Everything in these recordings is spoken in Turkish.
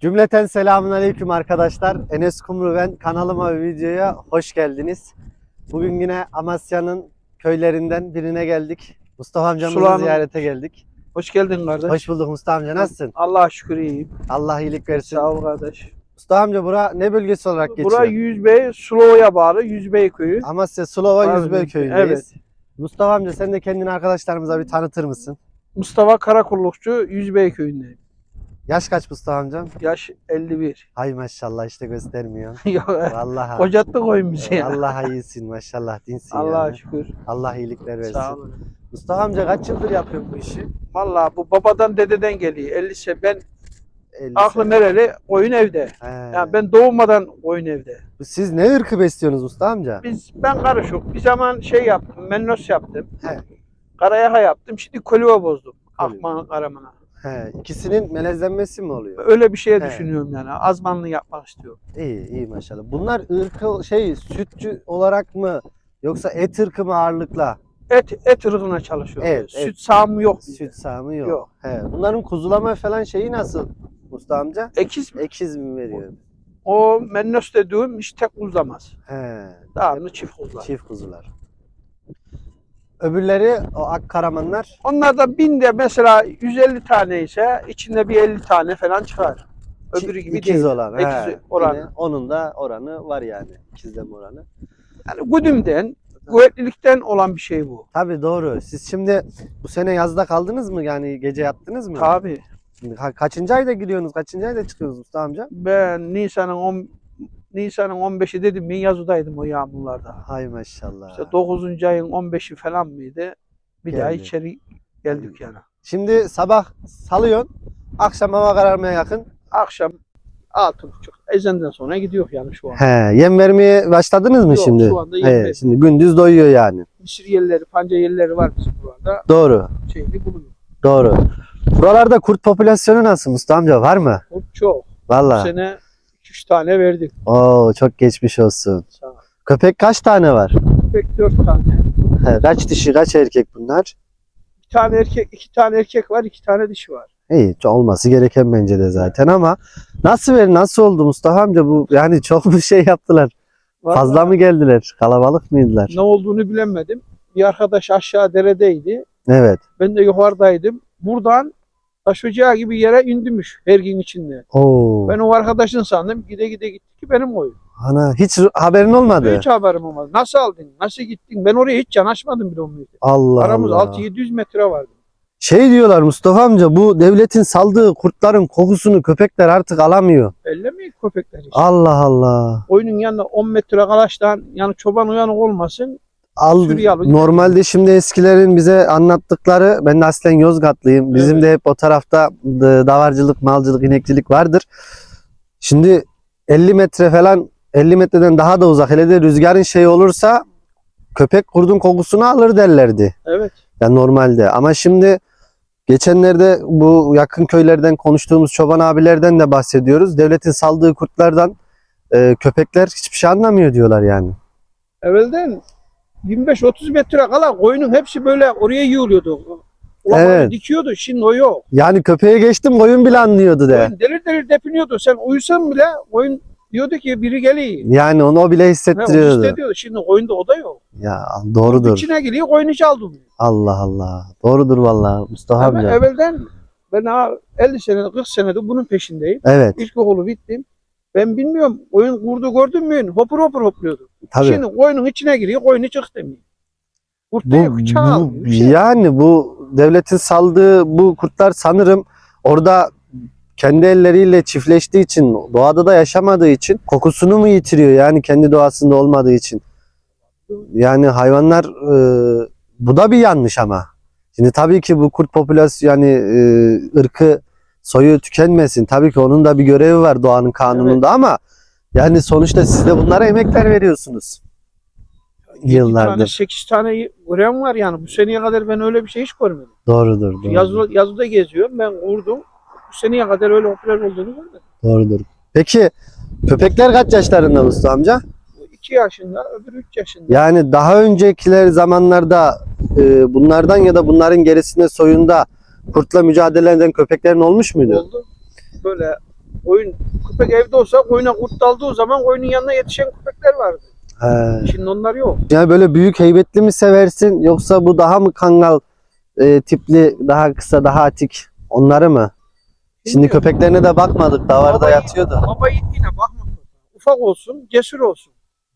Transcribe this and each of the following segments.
Cümleten selamun aleyküm arkadaşlar. Enes Kumru ben kanalıma ve videoya hoş geldiniz. Bugün yine Amasya'nın köylerinden birine geldik. Mustafa amcamızı Sulağın- ziyarete geldik. Hoş geldin kardeş. Hoş bulduk Mustafa amca nasılsın? Allah'a şükür iyiyim. Allah iyilik versin. Sağ ol kardeş. Mustafa amca bura ne bölgesi olarak geçiyor? Bura Yüzbey, Sulova'ya bağlı Yüzbey köyü. Amasya Sulova Yüzbey köyündeyiz. evet. Mustafa amca sen de kendini arkadaşlarımıza bir tanıtır mısın? Mustafa Karakullukçu Yüzbey köyündeyim. Yaş kaç Mustafa amcam? Yaş 51. Hay maşallah işte göstermiyor. Yok, Vallahi. Koyun bizi ya. Allah'a iyisin maşallah dinsin Allah'a yani. şükür. Allah iyilikler versin. Sağ ol. Mustafa amca kaç yıldır yapıyorsun bu işi? Vallahi bu babadan dededen geliyor. 50 se ben 50 aklım nereli? Koyun evde. He. Yani ben doğmadan koyun evde. Siz ne ırkı besliyorsunuz Mustafa amca? Biz ben karışık. Bir zaman şey yaptım. Mennos yaptım. He. Karayaka yaptım. Şimdi koliva bozdum. Akman karamana. He. İkisinin melezlenmesi mi oluyor? Öyle bir şeye He. düşünüyorum yani. Azmanlı yapmak istiyorum. İyi iyi maşallah. Bunlar ırkı şey sütçü olarak mı yoksa et ırkı mı ağırlıkla? Et et ırkına çalışıyor. Evet, Süt evet. sağımı yok. bizde. Süt sağımı yok. Yok. He. Bunların kuzulama falan şeyi nasıl Mustafa amca? Ekiz mi? Ekiz mi veriyor? O mennos dediğim hiç tek uzamaz. He. Dağını çift uzar. Çift kuzular. Öbürleri o ak karamanlar Onlardan binde mesela 150 tane ise içinde bir 50 tane falan çıkar. Öbürü gibi ikiz değil. olan. Ekiz he. oranı. Yine onun da oranı var yani. İkizleme oranı. Yani güdümden, kuvvetlilikten olan bir şey bu. Tabii doğru. Siz şimdi bu sene yazda kaldınız mı? Yani gece yattınız mı? Tabii. Şimdi ka- kaçıncı ayda giriyorsunuz? Kaçıncı ayda çıkıyorsunuz Mustafa amca? Ben Nisan'ın 10 Nisan'ın 15'i dedim ben yazıdaydım o yağmurlarda. Hay maşallah. İşte 9. ayın 15'i falan mıydı? Bir daha Geldi. içeri geldik yani. Şimdi sabah salıyorsun. Akşam hava kararmaya yakın. Akşam 6.30 ezenden sonra gidiyor yani şu an. He, yem vermeye başladınız mı Yok, şimdi? şu anda yem He, vermiyor. şimdi gündüz doyuyor yani. Mısır yerleri, panca yerleri var bizim burada. Doğru. Şeyli bulunuyor. Doğru. Buralarda kurt popülasyonu nasıl Mustafa amca? Var mı? O çok. Bu Vallahi. sene 2-3 tane verdik. Oo çok geçmiş olsun. Sağ ol. Köpek kaç tane var? Köpek 4 tane. He, kaç dişi kaç erkek bunlar? Bir tane erkek, iki tane erkek var, iki tane dişi var. İyi olması gereken bence de zaten ama nasıl ver nasıl oldu Mustafa amca bu yani çok mu şey yaptılar? Vallahi Fazla mı geldiler? Kalabalık mıydılar? Ne olduğunu bilemedim. Bir arkadaş aşağı deredeydi. Evet. Ben de yukarıdaydım. Buradan taş ocağı gibi yere indimmiş her gün içinde. Oo. Ben o arkadaşın sandım. Gide gide gitti ki benim oyun. Ana hiç haberin olmadı. Hiç haberim olmadı. Nasıl aldın? Nasıl gittin? Ben oraya hiç yanaşmadım bile o müydü. Allah Aramız Allah. 6-700 metre vardı. Şey diyorlar Mustafa amca bu devletin saldığı kurtların kokusunu köpekler artık alamıyor. Ellemeyin köpekler işte. Allah Allah. Oyunun yanında 10 metre kalaştan yani çoban uyanık olmasın. Al, normalde şimdi eskilerin bize anlattıkları ben de aslen Yozgatlıyım. Bizim Evet. de hep o tarafta d- davarcılık, malcılık, inekçilik vardır. Şimdi 50 metre falan 50 metreden daha da uzak hele de rüzgarın şey olursa köpek kurdun kokusunu alır derlerdi. Evet. Yani normalde ama şimdi geçenlerde bu yakın köylerden konuştuğumuz çoban abilerden de bahsediyoruz. Devletin saldığı kurtlardan e, köpekler hiçbir şey anlamıyor diyorlar yani. Evvelden 25-30 metre kala koyunun hepsi böyle oraya yığılıyordu. Ulan Evet. dikiyordu. Şimdi o yok. Yani köpeğe geçtim koyun bile anlıyordu de. Koyun delir delir depiniyordu. Sen uyusan bile koyun diyordu ki biri geliyor. Yani onu o bile Ha, hissettiriyordu. hissediyordu. Şimdi koyunda o da yok. Ya doğrudur. İçine giriyor koyunu çaldı. Allah Allah. Doğrudur vallahi Mustafa Ama amca. evvelden ben ha 50 senedir 40 senedir bunun peşindeyim. Evet İlkokulu bittim. Ben bilmiyorum koyun kurdu gördün mü? Hopur hopur hopluyordu. tabii. Şimdi koyunun içine giriyor koyunu çık demiyor. Kurt Bu, yok, bu- şey. yani bu devletin saldığı bu kurtlar sanırım orada kendi elleriyle çiftleştiği için, doğada da yaşamadığı için kokusunu mu yitiriyor yani kendi doğasında olmadığı için. Yani hayvanlar e, bu da bir yanlış ama. Şimdi tabii ki bu kurt popülasyonu yani e, ırkı soyu tükenmesin. Tabii ki onun da bir görevi var doğanın kanununda ama yani sonuçta siz de bunlara emekler veriyorsunuz. Yıllardır. 8 tane gram var yani. Bu seneye kadar ben öyle bir şey hiç görmedim. Doğrudur. doğrudur. Yazılı, yazıda geziyorum. Ben vurdum. Bu seneye kadar öyle popüler olduğunu görmedim. Doğrudur. Peki köpekler kaç yaşlarında Mustafa amca? Bu 2 yaşında, öbürü 3 yaşında. Yani daha öncekiler zamanlarda e, bunlardan ya da bunların gerisinde soyunda kurtla mücadele eden köpeklerin olmuş muydu? oldu. Böyle koyun köpek evde olsa koyuna kurt daldığı zaman koyunun yanına yetişen köpekler vardı. He. Şimdi onlar yok. Yani böyle büyük heybetli mi seversin yoksa bu daha mı kangal e, tipli, daha kısa, daha atik onları mı? Şimdi Bilmiyorum. köpeklerine de bakmadık. Davarda yatıyordu. Baba yiğitliğine bakma. Ufak olsun, cesur olsun.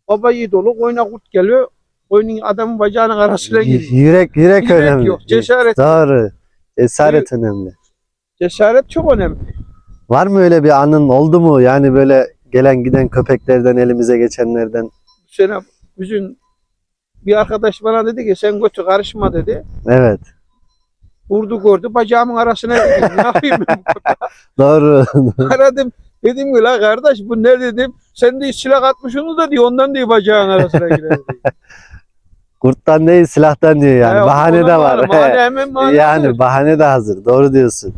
Baba yiğit olur, koyuna kurt geliyor. Koyunun adamın bacağının arasına giriyor. Yürek, yürek, Yürek önemli. yok, cesaret. Doğru. Cesaret önemli. Cesaret çok önemli. Var mı öyle bir anın oldu mu? Yani böyle gelen giden köpeklerden elimize geçenlerden. Bu sene bizim bir arkadaş bana dedi ki sen götü karışma dedi. Evet. Vurdu gördü bacağımın arasına girdi. ne yapayım ben? Doğru. Aradım. Dedim ki la kardeş bu ne dedim. Sen de silah atmışsın da diyor ondan diyor bacağın arasına girer diyor. Kurttan değil silahtan diyor yani. He, bahane de bağlı. var. Bahane He. hemen bahane. Yani bahane de hazır. Doğru diyorsun.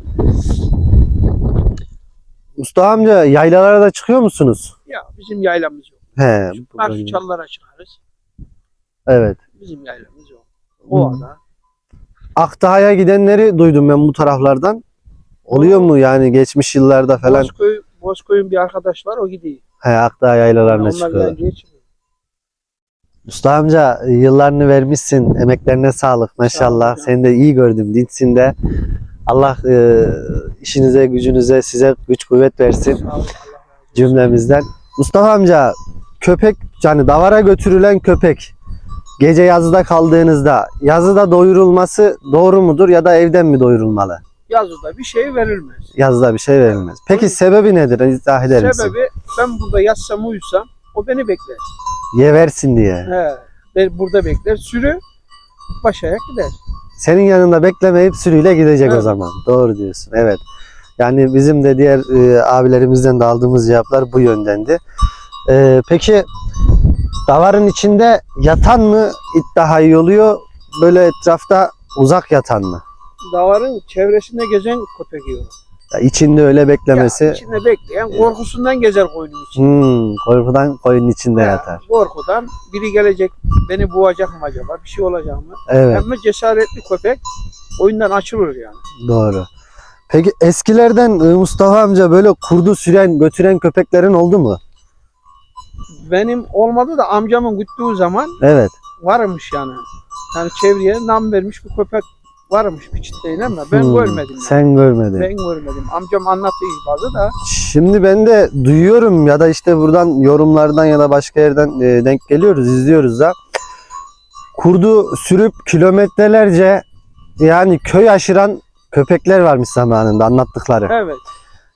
Mustafa amca yaylalara da çıkıyor musunuz? Ya bizim yaylamız yok. He. Karşı çallara çıkarız. Evet. Bizim yaylamız yok. Ovada. Akdağ'a gidenleri duydum ben bu taraflardan. Oluyor mu yani geçmiş yıllarda falan? Bozköy, Bozköy'ün bir arkadaş var o gidiyor. He Akdağ yaylalarına Onlar çıkıyor. yancıya Mustafa amca yıllarını vermişsin. Emeklerine sağlık maşallah. Seni de iyi gördüm dinçsin de. Allah e, işinize, gücünüze, size güç kuvvet versin cümlemizden. Mustafa amca köpek yani davara götürülen köpek gece yazıda kaldığınızda yazıda doyurulması doğru mudur ya da evden mi doyurulmalı? Yazıda bir şey verilmez. Yazıda bir şey verilmez. Peki sebebi nedir? İzah eder misin? Sebebi ben burada yatsam uyusam o beni bekler. Ye versin diye. He, ben burada bekler. Sürü başayak gider. Senin yanında beklemeyip sürüyle gidecek o Evet. zaman. Doğru diyorsun. Evet. Yani bizim de diğer e, abilerimizden de aldığımız cevaplar bu yöndendi. E, peki davarın içinde yatan mı it daha iyi oluyor? Böyle etrafta uzak yatan mı? Davarın çevresinde gezen köpek yiyor. Ya içinde öyle beklemesi. Ya içinde bekleyen korkusundan gezer koyunun içinde. Hmm, korkudan koyunun içinde Ya, yatar. Korkudan biri gelecek beni boğacak mı acaba? Bir şey olacak mı? Evet, Ama cesaretli köpek oyundan açılır yani. doğru. Peki eskilerden e, Mustafa amca böyle kurdu süren, götüren köpeklerin oldu mu? Benim olmadı da amcamın güttüğü zaman Evet. varmış yani. Yani çevreye nam vermiş bir köpek varmış bir çitleyin ama ben Hmm, görmedim. yani. Sen görmedin. Ben görmedim. Amcam anlatıyor bazı da. Şimdi ben de duyuyorum ya da işte buradan yorumlardan ya da başka yerden e, denk geliyoruz, izliyoruz da. Kurdu sürüp kilometrelerce yani köy aşıran köpekler varmış zamanında anlattıkları. Evet.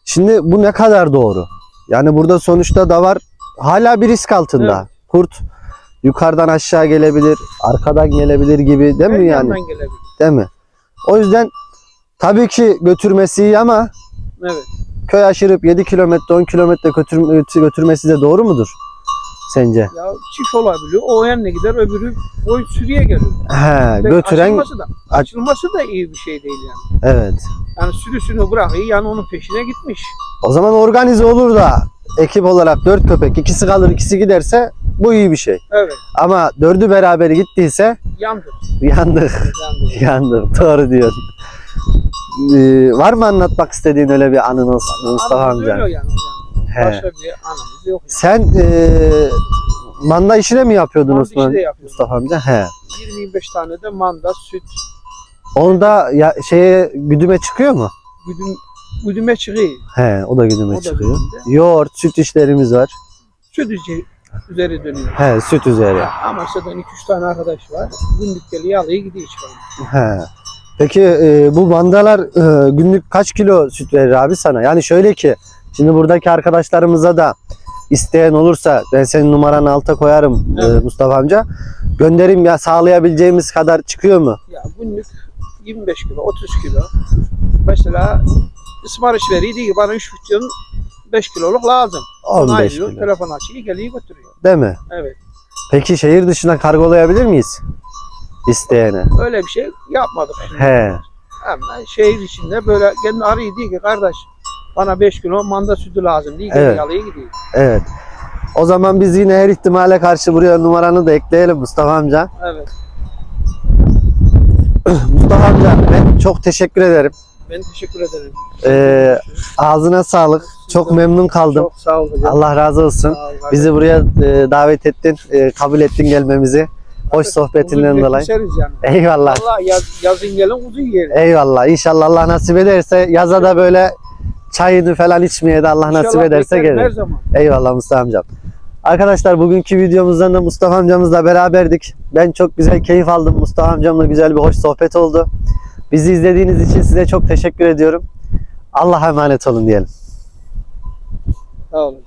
Şimdi bu ne kadar doğru? Yani burada sonuçta da var hala bir risk altında. Kurt yukarıdan aşağı gelebilir, arkadan gelebilir gibi değil Her mi yani? gelebilir. Değil mi? O yüzden tabii ki götürmesi iyi ama Evet. köy aşırıp 7 kilometre 10 kilometre götür, götürmesi de doğru mudur sence? Ya çift olabiliyor. O yanına gider öbürü o sürüye geliyor. He, Pek götüren Açılması da, açılması da iyi bir şey değil yani. evet. Yani sürüsünü bırakıyor yani onun peşine gitmiş. O zaman organize olur da ekip olarak 4 köpek ikisi kalır ikisi giderse bu iyi bir şey. Evet. Ama dördü beraber gittiyse Yandı. yandık. Yandı. Yandık. Doğru diyorsun. Ee, var mı anlatmak istediğin öyle bir anınız Mustafa Anamız amca? yani hocam. He. Başka bir anamız yok yani. Sen ee, manda işine mi yapıyordun Manda Osman işi yapıyorum. Mustafa amca? He. 20-25 tane de manda, süt, Onda ya, şeye güdüme çıkıyor mu? güdüm, güdüme çıkıyor. He, o da güdüme O da çıkıyor. güdümde. Yoğurt, süt işlerimiz var. Süt üzeri, üzeri dönüyor. He, süt üzeri. Ama zaten 2-3 tane arkadaş var. Günlük geliyor alıyor gidiyor çıkarıyor. He. Peki e, bu mandalar e, günlük kaç kilo süt verir abi sana? Yani şöyle ki şimdi buradaki arkadaşlarımıza da isteyen olursa ben senin numaranı alta koyarım e. Mustafa amca. Gönderim ya sağlayabileceğimiz kadar çıkıyor mu? Ya günlük 25 kilo, 30 kilo. Mesela ısmarış veriyor diyor ki bana 3 milyon 5 kiloluk lazım. Onu 15 ayırıyor, kilo. telefon açıyor, geliyor götürüyor. Değil mi? Evet. Peki şehir dışına kargolayabilir miyiz? İsteyene. Öyle bir şey yapmadık şimdi. He. Ama şehir içinde böyle kendi arıyor diyor ki kardeş bana 5 kilo manda sütü lazım diye Evet. alıyor gidiyor. Evet. O zaman biz yine her ihtimale karşı buraya numaranı da ekleyelim Mustafa amca. Evet. Mustafa amca ben çok teşekkür ederim. Ben teşekkür ederim. Ee, ağzına sağlık. Çok memnun kaldım. Çok sağ ol hocam. Allah razı olsun. Sağ ol kardeşim. Bizi buraya e, davet ettin, e, kabul ettin gelmemizi. Hoş sohbetinden dolayı. yani. Eyvallah. Allah yaz, yazın gelin uzun yiyelim. Eyvallah. İnşallah Allah nasip ederse yaza da böyle çayını falan içmeye de Allah nasip İnşallah ederse beklerim Her gelir. zaman. Eyvallah Mustafa amcam. Arkadaşlar bugünkü videomuzdan da Mustafa amcamızla beraberdik. Ben çok güzel keyif aldım. Mustafa amcamla güzel bir hoş sohbet oldu. Bizi izlediğiniz için size çok teşekkür ediyorum. Allah'a emanet olun diyelim. Sağ olun.